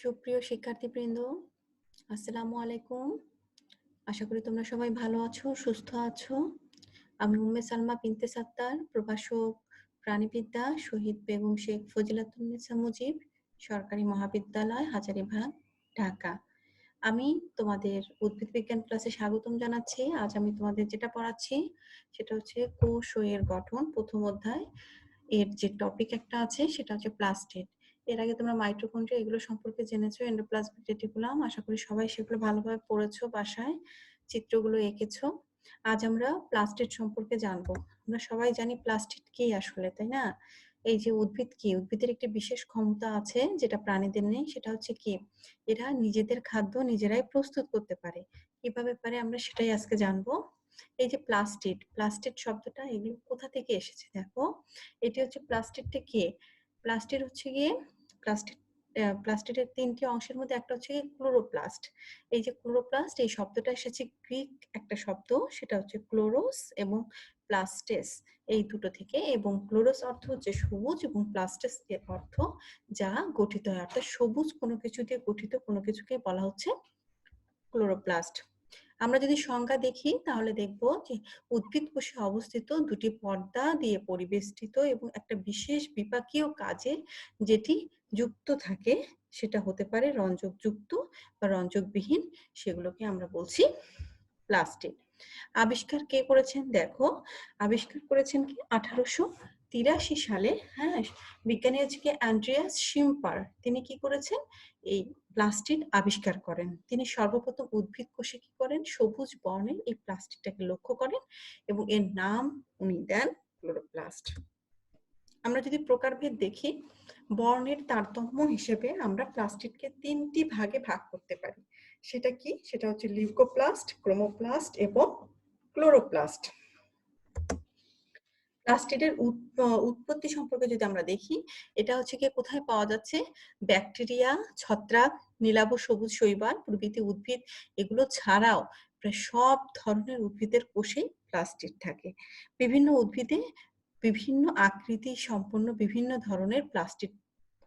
সুপ্রিয় শিক্ষার্থীবৃন্দ, আসসালামু আলাইকুম। আশা করি তোমরা সবাই ভালো আছো, সুস্থ আছো। আমি উম্মে সালমা পিনতে সাত্তার, প্রভাষক প্রাণীবিদ্যা শহীদ বেগম শেখ ফজিলাতুন্নেসা মুজিব, সরকারি মহাবিদ্যালয়, হাজারিবাগ, ঢাকা। আমি তোমাদের উদ্ভিদ বিজ্ঞান ক্লাসে স্বাগতম জানাচ্ছি। আজ আমি তোমাদের যেটা পড়াচ্ছি, সেটা হচ্ছে কোষ ও এর গঠন, প্রথম অধ্যায়। এর যে টপিক একটা আছে, সেটা হচ্ছে প্লাস্টিক এর আগে তোমরা মাইটোকন্ড্রিয়া এগুলো সম্পর্কে জেনেছো এন্ডোপ্লাজমিক রেটিকুলাম আশা করি সবাই সেগুলো ভালোভাবে পড়েছো বাসায়, চিত্রগুলো এঁকেছো। আজ আমরা প্লাস্টিক সম্পর্কে জানব। আমরা সবাই জানি প্লাস্টিক কি আসলে, তাই না? এই যে উদ্ভিদ কি? উদ্ভিদের একটি বিশেষ ক্ষমতা আছে যেটা প্রাণীদের নেই, সেটা হচ্ছে কি? এরা নিজেদের খাদ্য নিজেরাই প্রস্তুত করতে পারে। কীভাবে পারে আমরা সেটাই আজকে জানব। এই যে প্লাস্টিক প্লাস্টিক শব্দটা এগুলো কোথা থেকে এসেছে, দেখো? এটি হচ্ছে প্লাস্টিকটা কি? প্লাস্টিক হচ্ছে গিয়ে প্লাস্টিক প্লাস্টিকের তিনটি অংশের মধ্যে একটা হচ্ছে ক্লোরোপ্লাস্ট এই যে ক্লোরোপ্লাস্ট এই শব্দটা এসেছে গ্রিক একটা শব্দ, সেটা হচ্ছে ক্লোরোস এবং প্লাস্টেস এই দুটো থেকে এবং ক্লোরোস অর্থ হচ্ছে সবুজ এবং প্লাস্টেস এর অর্থ যা গঠিত হয়। অর্থাৎ সবুজ কোনো কিছু দিয়ে গঠিত, কোনো কিছুকে বলা হচ্ছে ক্লোরোপ্লাস্ট আমরা যদি সংজ্ঞা দেখি, তাহলে দেখব যে উদ্ভিদ কোষে অবস্থিত দুটি পর্দা দিয়ে পরিবেষ্টিত এবং একটা বিশেষ বিপাকীয় কাজে যেটি যুক্ত থাকে, সেটা হতে পারে রঞ্জক যুক্ত বা রঞ্জকবিহীন, সেগুলোকে আমরা বলছি প্লাস্টিক আবিষ্কার কে করেছেন? দেখো, আবিষ্কার করেছেন কি? আঠারোশো তিরাশি সালে হ্যাঁ বিজ্ঞানী হচ্ছে অ্যান্ড্রিয়াস শিম্পার। তিনি কি করেছেন? এই প্লাস্টিক আবিষ্কার করেন। তিনি সর্বপ্রথম উদ্ভিদ কোষে কি করেন? সবুজ বর্ণের এই প্লাস্টিকটাকে লক্ষ্য করেন এবং এর নাম উনি দেন ক্লোরোপ্লাস্ট। আমরা যদি প্রকারভেদ দেখি, বর্ণের তারতম্য হিসেবে আমরা প্লাস্টিককে তিনটি ভাগে ভাগ করতে পারি। সেটা কি? সেটা হচ্ছে লিউকোপ্লাস্ট, ক্রোমোপ্লাস্ট এবং ক্লোরোপ্লাস্ট। প্লাস্টিডের উৎপত্তি সম্পর্কে যদি আমরা দেখি, এটা হচ্ছে গিয়ে কোথায় পাওয়া যাচ্ছে? ব্যাকটেরিয়া ছত্রাক, নীলাভ সবুজ শৈবাল, প্রভৃতি উদ্ভিদ, এগুলো ছাড়াও প্রায় সব ধরনের উদ্ভিদের কোষে প্লাস্টিক থাকে। বিভিন্ন উদ্ভিদে বিভিন্ন আকৃতি সম্পন্ন বিভিন্ন ধরনের প্লাস্টিক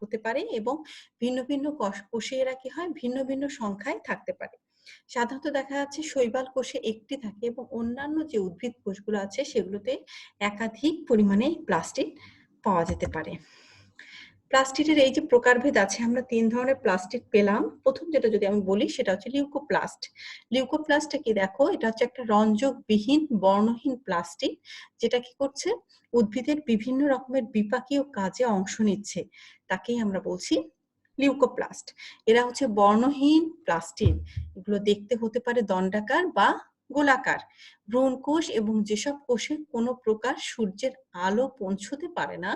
হতে পারে এবং ভিন্ন ভিন্ন কোষে এরা কি হয়? ভিন্ন ভিন্ন সংখ্যায় থাকতে পারে। সাধারণত দেখা যাচ্ছে শৈবাল কোষে একটি থাকে এবং অন্যান্য যে উদ্ভিদ কোষগুলো আছে সেগুলোতে একাধিক পরিমাণে প্লাস্টিক পাওয়া যেতে পারে। প্লাস্টিকের এই যে প্রকারভেদ আছে, আমরা তিন ধরনের প্লাস্টিক পেলাম। প্রথম যেটা যদি আমি বলি সেটা হচ্ছে লিউকোপ্লাস্ট লিউকোপ্লাস্টটা কি দেখো, এটা হচ্ছে একটা রঞ্জকবিহীন, বর্ণহীন প্লাস্টিক যেটা কি করছে? উদ্ভিদের বিভিন্ন রকমের বিপাকীয় কাজে অংশ নিচ্ছে। তাকেই আমরা বলছি লিউকোপ্লাস্ট এরা হচ্ছে বর্ণহীন প্লাস্টিক এগুলো দেখতে হতে পারে দণ্ডাকার বা গোলাকার। ভ্রূণ কোষ এবং যেসব কোষে কোনো প্রকার সূর্যের আলো পৌঁছতে পারে না,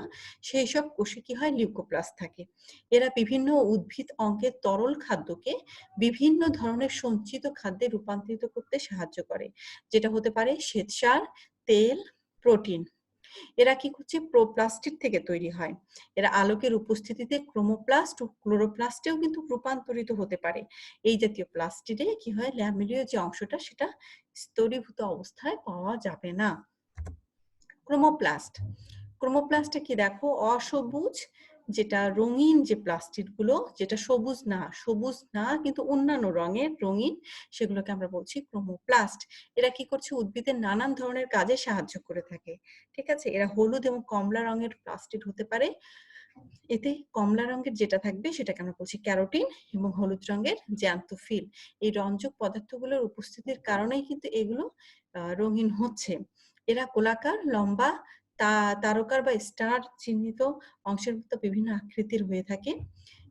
সেই সব কোষে কি হয়? লিউকোপ্লাস্ট থাকে। এরা বিভিন্ন উদ্ভিদ অঙ্গের তরল খাদ্যকে বিভিন্ন ধরনের সঞ্চিত খাদ্যে রূপান্তরিত করতে সাহায্য করে, যেটা হতে পারে শ্বেতসার, তেল, প্রোটিন। এরা কি করছে প্রোপ্লাস্টিক থেকে তৈরি হয়। এরা আলোকের উপস্থিতিতে ক্রোমোপ্লাস্ট ও ক্লোরোপ্লাস্টেও কিন্তু রূপান্তরিত হতে পারে। এই জাতীয় প্লাস্টিডে কি হয়? ল্যামিলীয় যে অংশটা, সেটা স্তরীভূত অবস্থায় পাওয়া যাবে না। ক্রোমোপ্লাস্ট। ক্রোমোপ্লাস্টে কি দেখো? অসবুজ যেটা রঙিন যে প্লাস্টিকগুলো, যেটা সবুজ না সবুজ না, কিন্তু অন্যান্য রঙের রঙিন, সেগুলোকে আমরা বলছি ক্রোমোপ্লাস্ট এরা কি করছে? উদ্ভিদের নানান ধরনের কাজে সাহায্য করে থাকে। ঠিক আছে? এরা হলুদ এবং কমলা রঙের প্লাস্টিক হতে পারে। এতে কমলা রঙের যেটা থাকবে, সেটাকে আমরা বলছি ক্যারোটিন এবং হলুদ রঙের জ্যান্তোফিল এই রঞ্জক পদার্থগুলোর উপস্থিতির কারণেই কিন্তু এগুলো রঙিন হচ্ছে। এরা গোলাকার, লম্বা তা তারকার বা স্টার চিহ্নিত অংশের মতো বিভিন্ন আকৃতির হয়ে থাকে।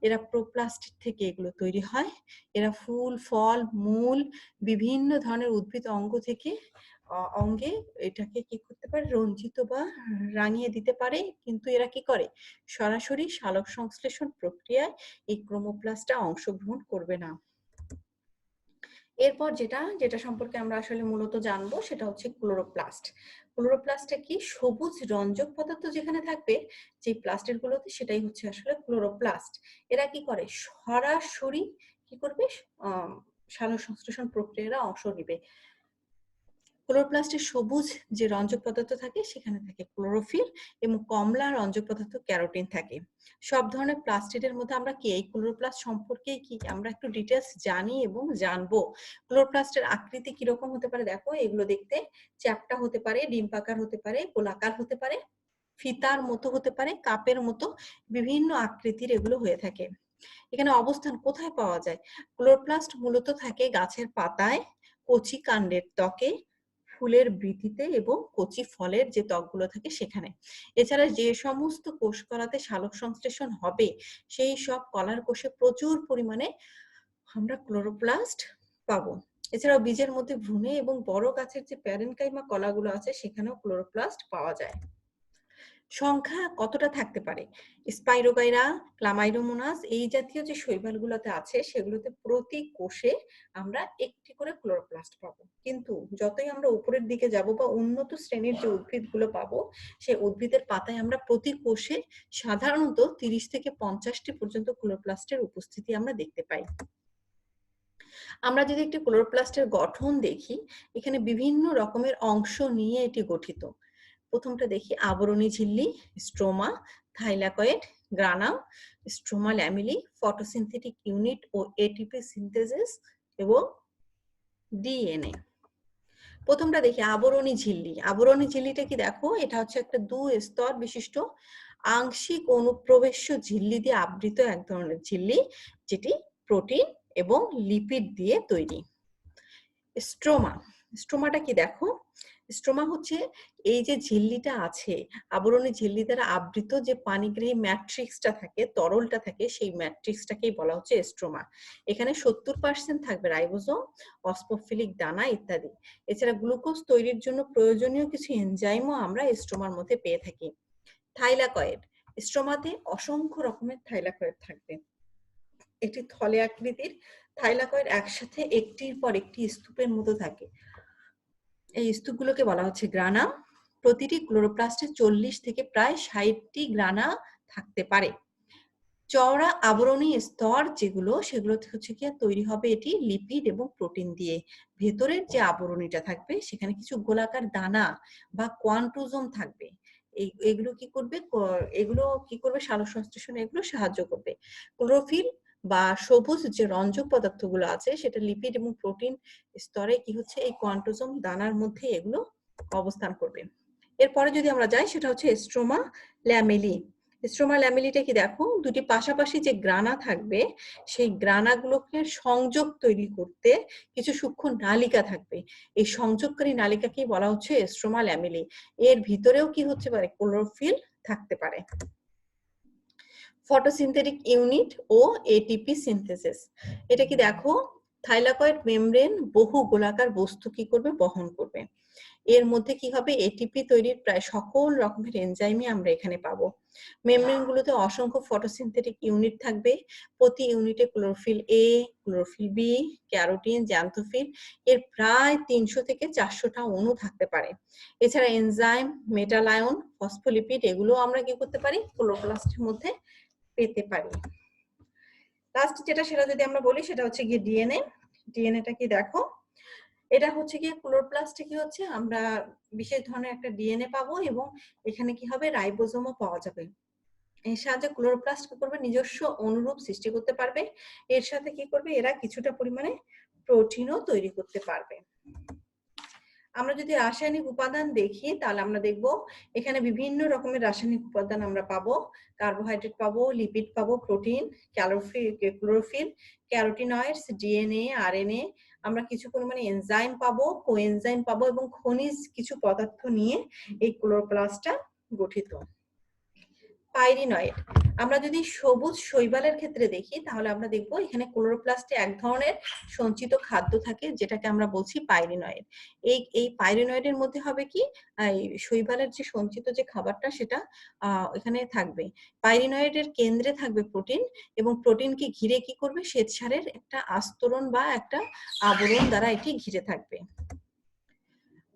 এরা প্রোপ্লাস্টিক থেকে এগুলো তৈরি হয়। এরা ফুল, ফল, মূল, বিভিন্ন ধরনের উদ্ভিদ অঙ্গ থেকে অঙ্গে এটাকে কি করতে পারে? রঞ্জিত বা রাঙিয়ে দিতে পারে। কিন্তু এরা কি করে? সরাসরি সালোক সংশ্লেষণ প্রক্রিয়ায় এই ক্রোমোপ্লাস্টটা অংশগ্রহণ করবে না। এরপর যেটা যেটা সম্পর্কে আমরা আসলে মূলত জানব সেটা হচ্ছে ক্লোরোপ্লাস্ট। ক্লোরোপ্লাস্টটা কি সবুজ রঞ্জক পদার্থ যেখানে থাকবে? যে প্লাস্টের গুলোতে সেটাই হচ্ছে আসলে ক্লোরোপ্লাস্ট। এরা কি করে? সরাসরি কি করবে? সালোক সংশ্লেষণ প্রক্রিয়ারা অংশ নিবে। ক্লোরোপ্লাস্টের সবুজ যে রঞ্জক পদার্থ থাকে, সেখানে থাকে ক্লোরোফিল এবং কমলা রঞ্জক পদার্থ ক্যারোটিন থাকে। সব ধরনের প্লাস্টিডের মধ্যে আমরা কি? এই ক্লোরোপ্লাস্ট সম্পর্কে কি? আমরা একটু ডিটেলস জানি এবং জানব। ক্লোরোপ্লাস্টের আকৃতি কীরকম হতে পারে দেখো, এগুলো দেখতে চ্যাপটা হতে পারে ডিম্পাকার হতে পারে, গোলাকার হতে পারে, ফিতার মতো হতে পারে, কাপের মতো বিভিন্ন আকৃতির এগুলো হয়ে থাকে। এখানে অবস্থান কোথায় পাওয়া যায়? ক্লোরোপ্লাস্ট মূলত থাকে গাছের পাতায়, কচি কাণ্ডের ত্বকে ফুলের বৃদ্ধিতে এবং কচি ফলের যে ত্বকগুলো থাকে সেখানে। এছাড়া যে সমস্ত কোষ কলাতে শালক সংশ্লেষণ হবে, সেই সব কলার কোষে প্রচুর পরিমাণে আমরা ক্লোরোপ্লাস্ট পাবো। এছাড়াও বীজের মধ্যে ভ্রূণে এবং বড় গাছের যে প্যারেনকাইমা কলাগুলো আছে, সেখানেও ক্লোরোপ্লাস্ট পাওয়া যায়। সংখ্যা কতটা থাকতে পারে? স্পাইরোগাইরা, ক্লামাইরোমোনাস এই জাতীয় যে শৈবালগুলোতে আছে, সেগুলোতে প্রতি কোষে আমরা একটি করে ক্লোরোপ্লাস্ট পাবো। কিন্তু যতই আমরা উপরের দিকে যাব বা উন্নত শ্রেণির যে উদ্ভিদগুলো পাবো, সেই উদ্ভিদের পাতায় আমরা প্রতি কোষে সাধারণত তিরিশ থেকে পঞ্চাশটি পর্যন্ত ক্লোরোপ্লাস্টের উপস্থিতি আমরা দেখতে পাই। আমরা যদি একটি ক্লোরোপ্লাস্টের গঠন দেখি, এখানে বিভিন্ন রকমের অংশ নিয়ে এটি গঠিত। প্রথমটা দেখি, আবরণী ঝিল্লি, stroma, thylakoid, granum, stroma lamellae, photosynthetic unit ও এটিপি সিনথেসিস এবং ডিএনএ। প্রথমটা দেখি, আবরণী ঝিল্লি। আবরণী ঝিল্লিটা কি দেখো? এটা হচ্ছে একটা দু স্তর বিশিষ্ট আংশিক অনুপ্রবেশ্য ঝিল্লি দিয়ে আবৃত এক ধরনের ঝিল্লি, যেটি প্রোটিন এবং লিপিড দিয়ে তৈরি। স্ট্রোমা। স্ট্রোমাটা কি দেখো? স্ট্রোমা হচ্ছে এই যে ঝিল্লিটা আছে, আবরণী ঝিল্লি দ্বারা আবৃত যে পানিগ্রাহী ম্যাট্রিক্সটা থাকে, তরলটা থাকে, সেই ম্যাট্রিক্সটাকেই বলা হচ্ছে স্ট্রোমা। এখানে সত্তর পার্সেন্ট থাকবে রাইবোজোম, অস্পোফিলিক দানা ইত্যাদি। এছাড়া গ্লুকোজ তৈরির জন্য প্রয়োজনীয় কিছু এনজাইমও আমরা স্ট্রোমার মধ্যে পেয়ে থাকি। থাইলাকয়েড, স্ট্রোমাতে অসংখ্য রকমের থাইলাকয়েড থাকবে। একটি থলে আকৃতির থাইলাকয়েড একসাথে একটির পর একটি স্তূপের মতো থাকে। এই স্তূপগুলোকে বলা হচ্ছে গ্রানা। প্রতিটি ক্লোরোপ্লাস্টে চল্লিশ থেকে প্রায় ষাটটি গ্রানা থাকতে পারে। চওড়া আবরণী স্তর যেগুলো, সেগুলো হচ্ছে কি তৈরি হবে এটি লিপিড এবং প্রোটিন দিয়ে। ভেতরের যে আবরণীটা থাকবে, সেখানে কিছু গোলাকার দানা বা কোয়ান্টোজোম থাকবে। এগুলো কি করবে? এগুলো কি করবে? সালোক এগুলো সাহায্য করবে। ক্লোরোফিল বা সবুজ যে রঞ্জক পদার্থগুলো আছে, সেটা লিপিড এবং প্রোটিন স্তরে কি হচ্ছে? এই কোয়ান্টোজম দানার মধ্যে এগুলো অবস্থান করবে। এরপরে যদি আমরা যাই, সেটা হচ্ছে স্ট্রোমা ল্যামেলি স্ট্রোমা ল্যামেলিটা কি দেখো? দুটি পাশাপাশি যে গ্রানা থাকবে, সেই গ্রানাগুলোকে সংযোগ তৈরি করতে কিছু সূক্ষ্ম নালিকা থাকবে। এই সংযোগকারী নালিকাকেই বলা হচ্ছে স্ট্রোমা ল্যামেলি এর ভিতরেও কি হচ্ছে পারে? ক্লোরোফিল থাকতে পারে। ফটোসিনথেটিক ইউনিট ও এটিপি সিনথেসিস এটা কি দেখো? থাইলাকয়েড মেমব্রেন বহু গোলাকার বস্তু কি করবে? বহন করবে। এর মধ্যে কি হবে? এটিপি তৈরির প্রায় সকল রকমের এনজাইমই আমরা এখানে পাবো। মেমব্রেন গুলোতে অসংখ্য ফটোসিনথেটিক ইউনিট থাকবে। প্রতি ইউনিটে chlorophyll A chlorophyll B carotene xanthophyll এর প্রায় তিনশো থেকে চারশোটা অণু থাকতে পারে। এছাড়া এনজাইম মেটালায়ন ফসফোলিপিড এগুলো আমরা কি করতে পারি? ক্লোরোপ্লাস্টের মধ্যে পেতে পারি। লাস্ট যেটা সেটা যদি আমরা বলি, সেটা হচ্ছে গিয়ে ডিএনএ ডিএনএটা কি দেখো? এটা হচ্ছে গিয়ে ক্লোরোপ্লাস্টে কি হচ্ছে? আমরা বিশেষ ধরনের একটা ডিএনএ পাবো এবং এখানে কি হবে? রাইবোজোমও পাওয়া যাবে। এর সাহায্যে ক্লোরোপ্লাস্ট কি করবে? নিজস্ব অনুরূপ সৃষ্টি করতে পারবে। এর সাথে কি করবে? এরা কিছুটা পরিমাণে প্রোটিনও তৈরি করতে পারবে। আমরা যদি রাসায়নিক উপাদান দেখি, তাহলে আমরা দেখব এখানে বিভিন্ন রকমের রাসায়নিক উপাদান আমরা পাবো। কার্বোহাইড্রেট পাবো, লিপিড পাবো, প্রোটিন ক্যালোফিল ক্লোরোফিল, ক্যারোটিনয়েডস, ডিএনএ, আরএনএ। আমরা কিছু পরিমাণে এনজাইম পাবো, কোএনজাইম পাবো এবং খনিজ কিছু পদার্থ নিয়ে এই ক্লোরোপ্লাস্টটা গঠিত। পাইরিনয়েড। আমরা যদি সবুজ শৈবালের ক্ষেত্রে দেখি, তাহলে আমরা দেখব এখানে ক্লোরোপ্লাস্টে এক ধরনের সঞ্চিত খাদ্য থাকে, যেটাকে আমরা বলছি পাইরিনয়েড। এই এই পাইরিনয়েডের মধ্যে হবে কি? শৈবালের যে সঞ্চিত যে খাবারটা, সেটা এখানে থাকবে। পাইরিনয়েডের কেন্দ্রে থাকবে প্রোটিন, এবং প্রোটিনকে ঘিরে কি করবে? শ্বেতসারের একটা আস্তরণ বা একটা আবরণ দ্বারা এটি ঘিরে থাকবে।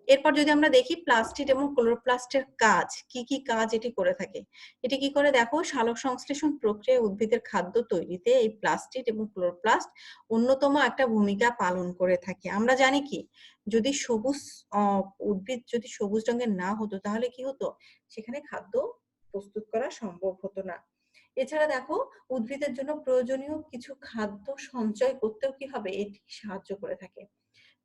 এরপর যদি আমরা দেখি প্লাস্টিড এবং ক্লোরোপ্লাস্টের কাজ, কি কি কাজ এটি করে থাকে? এটি কি করে? দেখো সালোক সংশ্লেষণ প্রক্রিয়ায় উদ্ভিদের খাদ্য তৈরিতে এই প্লাস্টিড এবং ক্লোরোপ্লাস্ট অন্যতম একটা ভূমিকা পালন করে থাকে। আমরা জানি কি, যদি সবুজ উদ্ভিদ যদি সবুজ রঙের না হতো, তাহলে কি হতো? সেখানে খাদ্য প্রস্তুত করা সম্ভব হতো না। এছাড়া দেখো, উদ্ভিদের জন্য প্রয়োজনীয় কিছু খাদ্য সঞ্চয় করতেও কি হবে? এটি সাহায্য করে থাকে।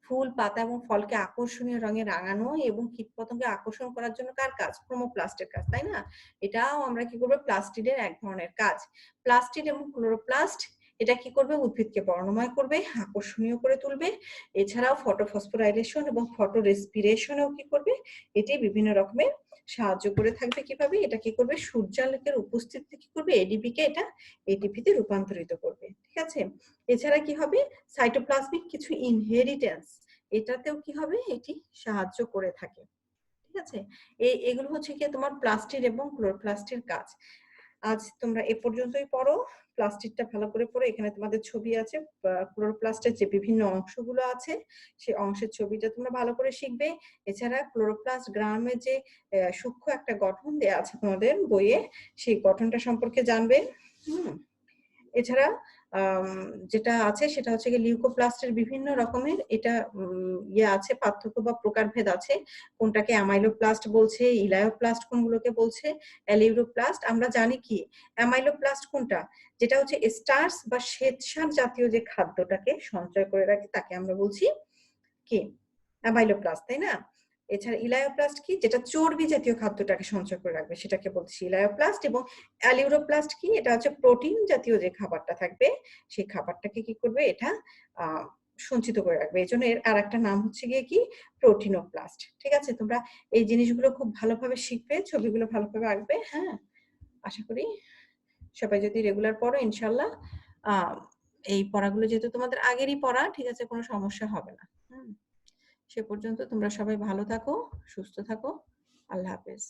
ফুল, পাতা এবং ফলকে আকর্ষণীয় রঙে রাঙানো এবং কীটপতঙ্গে আকর্ষণ করার জন্য কার কাজ? ক্রোমোপ্লাস্টের কাজ, তাই না? এটাও আমরা কি করব? প্লাস্টিডের এক ধরনের কাজ। প্লাস্টিড এবং ক্লোরোপ্লাস্ট, এটা কি করবে? উদ্ভিদকে বর্ণময় করবে, আকর্ষণীয় করে তুলবে। এছাড়াও ফটোফসফোরাইলেশন এবং ফটো রেসপিরেশনেও কি করবে? এটি বিভিন্ন রকমের সাহায্য করে থাকবে কীভাবে? এটা কি করবে? সূর্যালোকের উপস্থিতিতে কি করবে? এডিপি কে এটা এটিপি তে রূপান্তরিত করবে। ঠিক আছে? এছাড়া কি হবে? সাইটোপ্লাজমিক কিছু ইনহেরিটেন্স এটাতেও কি হবে? এটি সাহায্য করে থাকে। ঠিক আছে? এই এগুলো হচ্ছে কি তোমার প্লাস্টিক এবং ক্লোরোপ্লাস্টের কাজ। আজ তোমরা এ পর্যন্তই পড়ো। প্লাস্টিকটা ভালো করে পড়ো। এখানে তোমাদের ছবি আছে। ক্লোরোপ্লাস্টের যে বিভিন্ন অংশগুলো আছে, সেই অংশের ছবিটা তোমরা ভালো করে শিখবে। এছাড়া ক্লোরোপ্লাস্ট গ্রামের যে সূক্ষ্ম একটা গঠন দেয়া আছে তোমাদের বইয়ে, সেই গঠনটা সম্পর্কে জানবে। হুম। এছাড়া যেটা আছে সেটা হচ্ছে কি লিউকোপ্লাস্টের বিভিন্ন রকমের এটা ইয়ে আছে, পার্থক্য বা প্রকারভেদ আছে। কোনটাকে অ্যামাইলোপ্লাস্ট বলছে ইলায়োপ্লাস্ট কোনগুলোকে বলছে, অ্যালিউরোপ্লাস্ট। আমরা জানি কি অ্যামাইলোপ্লাস্ট কোনটা? যেটা হচ্ছে স্টার্স বা শ্বেতসার জাতীয় যে খাদ্যটাকে সঞ্চয় করে রাখে, তাকে আমরা বলছি কি? অ্যামাইলোপ্লাস্ট তাই না? এছাড়া ইলায়োপ্লাস্ট কি? যেটা চর্বি জাতীয় খাদ্যটাকে সঞ্চয় করে রাখবে, সেটাকে বলছি ইলায়োপ্লাস্ট এবং অ্যালিউরোপ্লাস্ট কি? এটা হচ্ছে প্রোটিন জাতীয় যে খাবারটা থাকবে, সেই খাবারটাকে কি করবে? এটা সঞ্চিত করে রাখবে। এই জন্য এর আর একটা নাম হচ্ছে গিয়ে কি? প্রোটিনোপ্লাস্ট। ঠিক আছে? তোমরা এই জিনিসগুলো খুব ভালোভাবে শিখবে, ছবিগুলো ভালোভাবে আঁকবে হ্যাঁ? আশা করি সবাই যদি রেগুলার পড়ো ইনশাল্লাহ এই পড়াগুলো যেহেতু তোমাদের আগেরই পড়া, ঠিক আছে? কোনো সমস্যা হবে না। হুম। সে পর্যন্ত তোমরা সবাই ভালো থাকো সুস্থ থাকো। আল্লাহ হাফেজ।